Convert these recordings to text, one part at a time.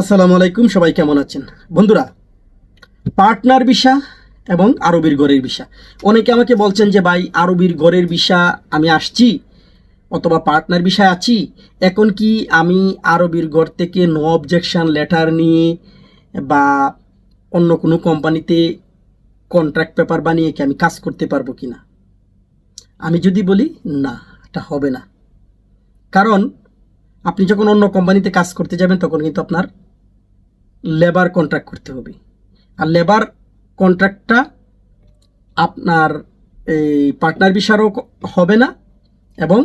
আসসালামু আলাইকুম, সবাই কেমন আছেন? বন্ধুরা, পার্টনার ভিসা এবং আরবির ঘরের ভিসা। অনেকে আমাকে বলছেন যে, ভাই, আরবির ঘরের ভিসা আমি আসছি অথবা পার্টনার বিষয় আছি। এখন কি আমি আরবির ঘর থেকে নো অবজেকশন লেটার নিয়ে বা অন্য কোনো কোম্পানিতে কন্ট্রাক্ট পেপার বানিয়ে কি আমি কাজ করতে পারব কি না আমি যদি বলি, না, এটা হবে না। কারণ আপনি যখন অন্য কোম্পানিতে কাজ করতে যাবেন, তখন কিন্তু আপনার লেবার কন্ট্রাক্ট করতে হবে। আর লেবার কন্ট্রাক্টটা আপনার এই পার্টনার বিষারও হবে না এবং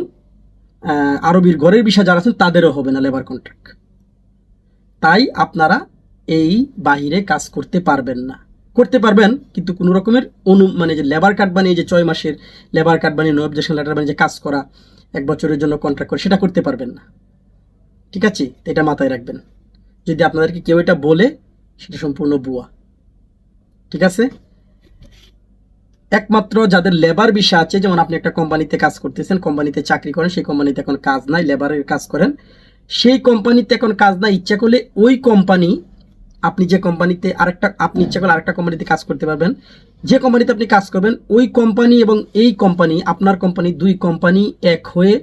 আরবির ঘরের বিষয় যারা আছেন তাদেরও হবে না লেবার কন্ট্রাক্ট তাই আপনারা এই বাহিরে কাজ করতে পারবেন না। করতে পারবেন, কিন্তু কোনো রকমের অনু মানে যে লেবার কার্ড বানিয়ে যে ছয় মাসের লেবার কার্ড বানিয়ে নো অবজেকশন লেটার বানিয়ে যে কাজ করা, এক বছরের জন্য কন্ট্রাক্ট করে, সেটা করতে পারবেন না। ঠিক আছে? এটা মাথায় রাখবেন। যদি আপনাদেরকে কেউ এটা বলে, সেটা সম্পূর্ণ বুয়া ঠিক আছে? একমাত্র যাদের লেবার বিষয় আছে, যেমন আপনি একটা কোম্পানিতে কাজ করতেছেন, কোম্পানিতে চাকরি করেন, সেই কোম্পানিতে এখন কাজ নাই লেবারের কাজ করেন। সেই কোম্পানিতে এখন কাজ নাই, ইচ্ছা করলে ওই কোম্পানি, আপনি যে কোম্পানিতে আরেকটা, আপনি ইচ্ছা করলে আরেকটা কোম্পানিতে কাজ করতে পারবেন। যে কোম্পানিতে আপনি কাজ করবেন, ওই কোম্পানি এবং এই কোম্পানি, আপনার কোম্পানি দুই কোম্পানি এক হয়ে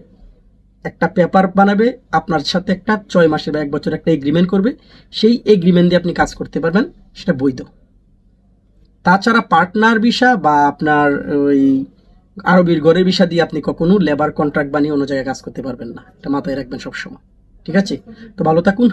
একটা পেপার বানাবে, আপনার সাথে একটা ছয় মাসে বা এক বছর একটা এগ্রিমেন্ট করবে, সেই এগ্রিমেন্ট দিয়ে আপনি কাজ করতে পারবেন, সেটা বৈধ। তাছাড়া পার্টনার ভিসা বা আপনার ওই আরবির গড়ের ভিসা দিয়ে আপনি কখনো লেবার কন্ট্রাক্ট বানিয়ে অন্য জায়গায় কাজ করতে পারবেন না। এটা মাথায় রাখবেন সবসময়। ঠিক আছে? তো ভালো থাকুন।